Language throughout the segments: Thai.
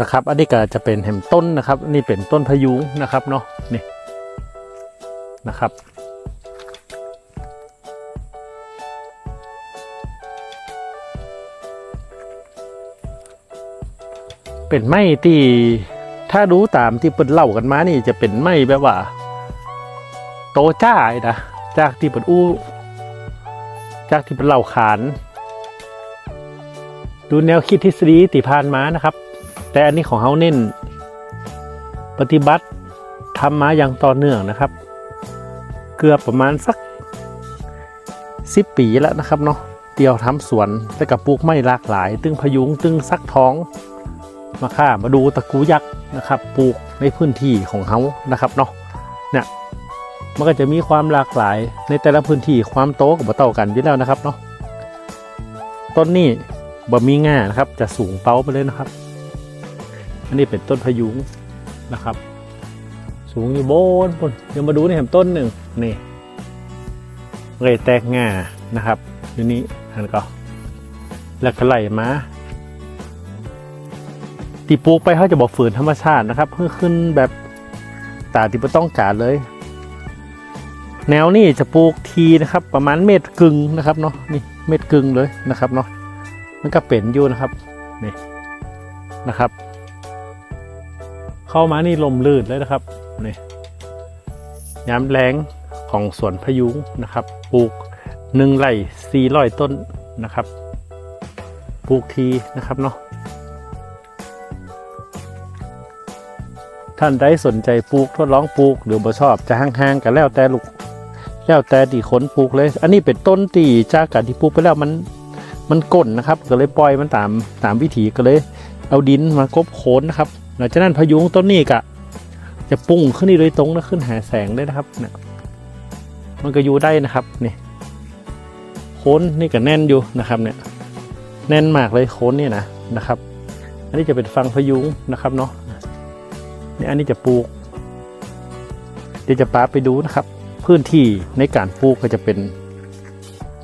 นะครับ อันนี้ก็จะเป็นแหมต้นนะครับ นี่เป็นต้นพยุงนะครับเนาะนี่นะครับเป็นไม้ที่ถ้าดูตามที่เปิดเล่ากันมานี่จะเป็นไม้แบบว่า โตจ้าไอ้นะจากที่เปิดอู้ จากที่เป็นเล่าขาน ดูแนวคิดทฤษฎีติพานมานะครับ แต่อันนี้ของเขาเน้น ปฏิบัติทำมาอย่างต่อเนื่องนะครับ เกือบประมาณสักสิบปีแล้วนะครับเนาะเดียวทำสวนแล้วกับปลูกไม้หลากหลาย ตึงพยุงตึงซักท้องมาค่ามาดูตะกูยักษ์นะครับ ปลูกในพื้นที่ของเขานะครับเนาะเนี่ยมันก็จะมีความหลากหลายในแต่ละพื้นที่ความโตกับบ่เต่ากันอยู่แล้วนะครับเนาะต้นนี้บ่มีง่านะครับ จะสูงเป้าไปเลยนะครับ อันนี้เป็นต้นพะยุงนะครับ สูงอยู่บนบนเดี๋ยวมาดูในแหมต้นหนึ่งนี่เลยแตกง่านะครับอยู่นี้อันก็แล้วก็ไหลมาตีปลูกไปเขาจะบอกฝืนธรรมชาตินะครับ เพื่อขึ้นแบบตาที่ไม่ต้องการเลย แนวนี้จะปลูกทีนะครับ ประมาณเมตรกึ่งนะครับเนาะนี่เมตรกึ่งเลยนะครับเนาะมันก็เป็นอยู่นะครับนี่นะครับ เข้ามานี่ลมลื่นเลยนะครับนี่ย้ำแรงของสวนพยุงนะครับ ปลูกหนึ่งไร่สี่ร้อยต้นนะครับปลูกทีนะครับเนาะท่านใดสนใจปลูกทดลองปลูกหรือบ่ชอบจะห่างๆกันแล้วแต่ลูกแล้วแต่ที่คนปลูกเลย อันนี้เป็นต้นที่จากการที่ปลูกไปแล้วมันมันก้นนะครับ ก็เลยปล่อยมันตามตามวิถีก็เลย เอาดินมากบโคนนะครับ หลังจากนั้นพายุงต้นนี้กะ จะปุ้งขึ้นนี่โดยตรงนะขึ้นหาแสงได้นะครับเนี่ยมันก็อยู่ได้นะครับนี่โคนนี่ก็แน่นอยู่นะครับเนี่ยแน่นมากเลยโคนเนี่ยนะนะครับ อันนี้จะเป็นฟังพายุงนะครับเนาะนี่อันนี้จะปลูก เดี๋ยวจะปาไปดูนะครับ พื้นที่ในการปลูกก็จะเป็น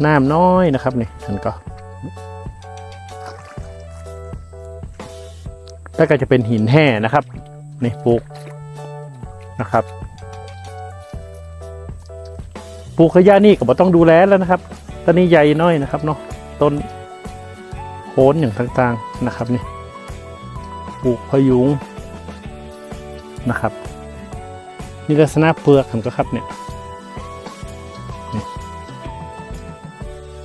น้ำน้อยนะครับนี่มันก็ แล้วก็จะเป็นหินแห่นะครับนี่ปลูกนะครับปลูกขยะนี่ก็บ่ต้องดูแลแล้วนะครับตอนนี้ใหญ่น้อยนะครับเนาะต้นโคนอย่างต่างๆนะครับนี่ปลูกพะยุงนะครับนี่ลักษณะเปลือกมันก็ครับเนี่ยนี่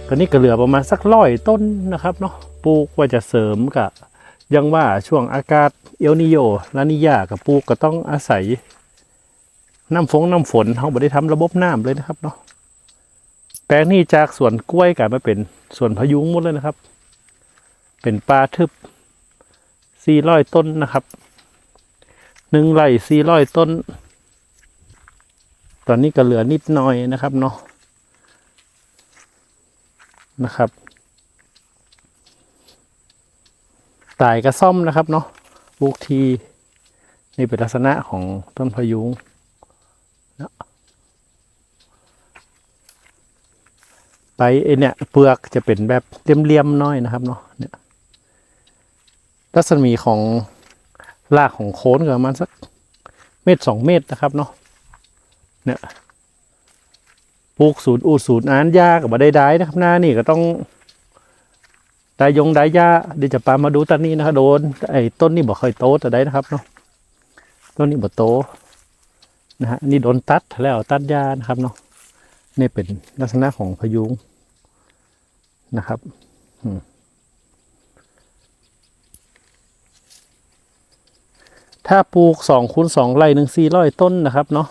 ตอนนี้ก็เหลือประมาณสักร้อยต้นนะครับเนาะปลูกว่าจะเสริมกับ ยังว่าช่วงอากาศเอลนิโยลานิยากับปูก็ต้องอาศัยน้ำฝงน้ำฝนเขาไม่ได้ทำระบบน้ำเลยนะครับเนาะแปลงนี้จากสวนกล้วยกลายมาเป็นสวนพะยุงหมดเลยนะครับ เป็นป่าทึบสี่ร้อยต้นนะครับหนึ่งไร่สี่ร้อยต้น ตอนนี้ก็เหลือนิดหน่อยนะครับเนาะนะครับ ตายกระซ่อมนะครับเนาะปลูกทีนี่เป็นลักษณะของต้นพยุงนะไปไอเนี่ยเปลือกจะเป็นแบบเลี่ยมๆน้อยนะครับเนาะเนี่ยรัศมีของรากของโคนก็ประมาณสักเมตรสองเมตรนะครับเนาะเนี่ยปลูกศูนย์อูดศูนย์อานยากับบได้ได้นะครับหน้านี่ก็ต้อง ไดายงไดายาเดี๋ยวจะปามาดูต้นนี้นะครับโดนไอ้ต้นนี้บอกค่อยโตแต่ได้นะครับเนาะต้นนี้บอกโตนะฮะนี่โดนตัดแล้วตัดยานะครับเนาะนี่เป็นลักษณะของพายุงนะครับถ้าปลูกสองคูณสองไร่หนึ่งสี่ร้อยต้นนะครับเนาะ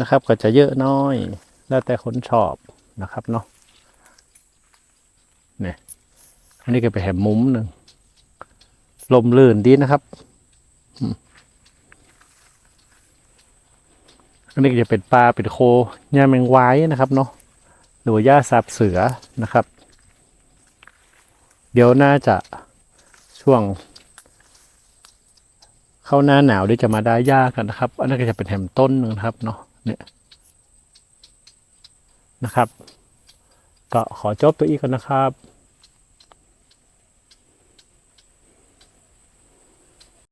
นะครับ ก็จะเยอะน้อย แล้วแต่คนชอบนะครับเนาะ อันนี้ก็ไปแหมมุมหนึ่งลมลื่นดีนะครับอันนี้ก็จะเป็นปลาเป็นโคหญ้าแมงไว้นะครับเนาะหรือว่าหญ้าสับเสือนะครับ เดี๋ยวน่าจะช่วง เข้าหน้าหนาวเดี๋ยวจะมาได้หญ้ากันนะครับ อันนั้นก็จะเป็นแหมต้นหนึ่งครับเนาะเนี่ยนะครับ ก็ขอจบตัวอีกก่อนนะครับ